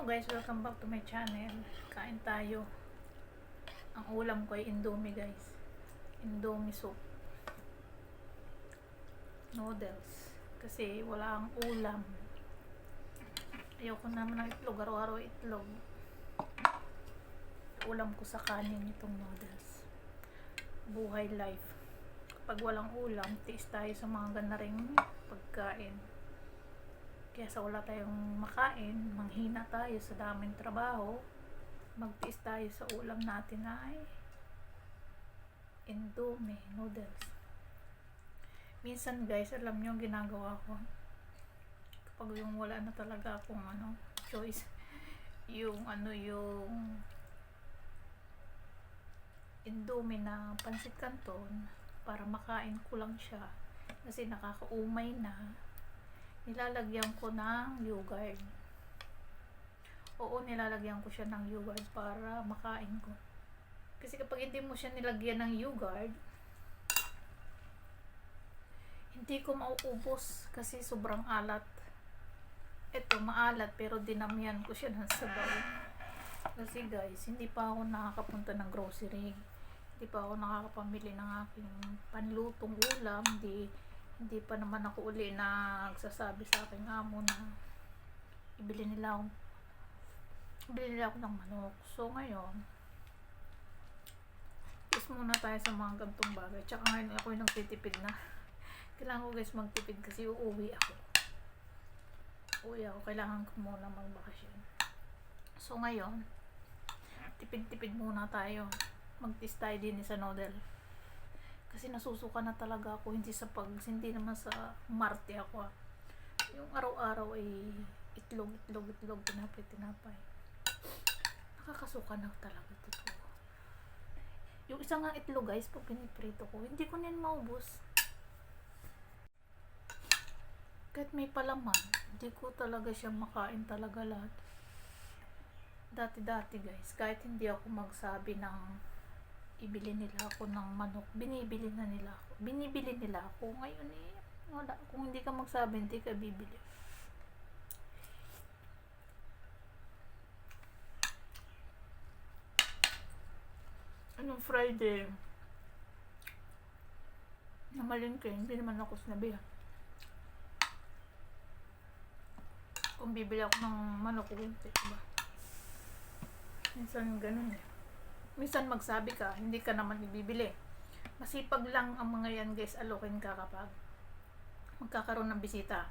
Hello guys, welcome back to my channel. Kain tayo. Ang ulam ko ay Indomie guys. Indomie soup. Noodles. Kasi wala ang ulam. Ayoko naman ng itlog. Araw-araw itlog. Ulam ko sa kanin itong noodles. Buhay life. Kapag walang ulam, tiis tayo sa mga ganaring pagkain. Kaya sa wala tayong makain, manghina tayo sa daming trabaho, magtiis tayo sa ulam natin ay indomie noodles. Minsan guys, alam nyo ginagawa ko. Kapag yung wala na talaga akong ano, choice, yung ano yung indomie na pansit canton para makain ko lang siya kasi nakakaumay na nilalagyan ko ng yogurt. Oo, nilalagyan ko siya ng yogurt para makain ko. Kasi kapag hindi mo siya nilagyan ng yogurt, hindi ko mauubos kasi sobrang alat. Ito, maalat pero dinamihan ko siya ng sabaw. Kasi guys, hindi pa ako nakakapunta ng grocery. Hindi pa ako nakakapamili ng aking panlutong ulam. Hindi, hindi pa naman ako uli na nagsasabi sa aking amo na ibili nila ako ibili nila ako ng manok. So ngayon, is muna tayo sa mga gantong bagay. Tsaka ngayon ako yung nagtitipid na. Kailangan ko guys magtipid kasi uuwi ako. Uuwi ako. Kailangan ko muna magbakasyon. So ngayon, tipid-tipid muna tayo. Mag-test tayo din sa noodle. Kasi nasusuka na talaga ako. Hindi sa pag, hindi naman sa Marte ako. ah. Yung araw-araw ay itlog, itlog, itlog, tinapay, tinapay. Nakakasuka na talaga totoo. Yung isang nga itlog guys, pag piniprito ko, hindi ko nyan maubos. Kahit may palaman, hindi ko talaga siya makain talaga lahat. Dati-dati guys, kahit hindi ako magsabi ng ibili nila ako ng manok, binibili na nila ako. Binibili nila ako. Ngayon eh, wala. Kung hindi ka magsabi, hindi ka bibili. Anong Friday? Namalingke, hindi naman ako sinabihan. Kung bibili ako ng manok, hindi, diba? Minsan ganun eh. Minsan magsabi ka, hindi ka naman ibibili. Masipag lang ang mga yan guys, alokin ka kapag magkakaroon ng bisita.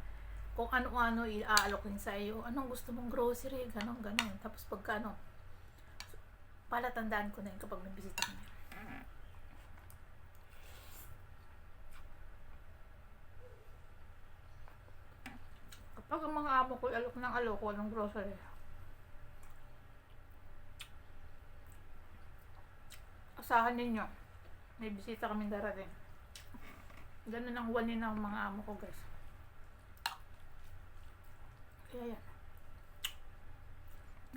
Kung ano-ano i-aalokin sa iyo, anong gusto mong grocery, ganon, ganon. Tapos pagka ano, palatandaan ko na yun kapag may bisita ka. Kapag ang mga amo ko alok ng alok, walang grocery. Asahan ninyo, may bisita kaming darating. Ganun ang wani ng mga amo ko guys. Kaya yan.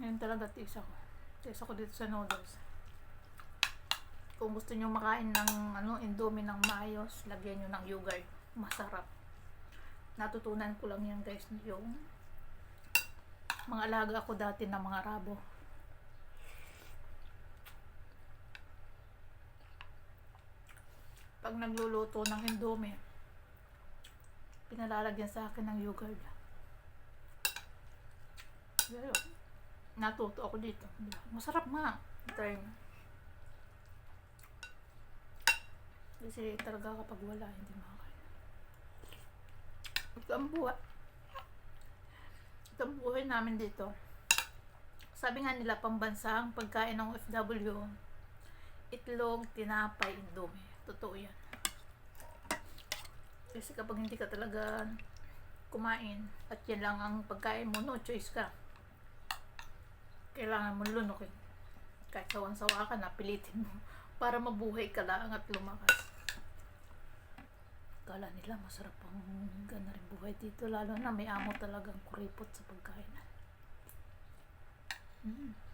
Ngayon talaga tiis ako. Tiis ako dito sa noodles. Kung gusto nyo makain ng ano, indomie ng maayos, lagyan nyo ng yogurt. Masarap. Natutunan ko lang yan guys yung mga alaga ko dati ng mga rabo. Pag nagluluto ng indomie, pinalalagyan sa akin ng yogurt. Pero, natuto ako dito. Masarap nga. Try mo. Kasi talaga kapag wala, hindi makakain. Ito ang buhay. Ito ang buhay namin dito. Sabi nga nila, pambansang pagkain ng OFW, itlog, tinapay, indomie. Totoo yan. Kasi kapag hindi ka talaga kumain at yan lang ang pagkain mo, no choice ka. Kailangan mo lunukin. Kahit sawan-sawa ka, napilitin mo para mabuhay ka lang at lumakas. Kala nila masarap ang gana rin buhay dito. Lalo na may amo talagang kuripot sa pagkain. Mm.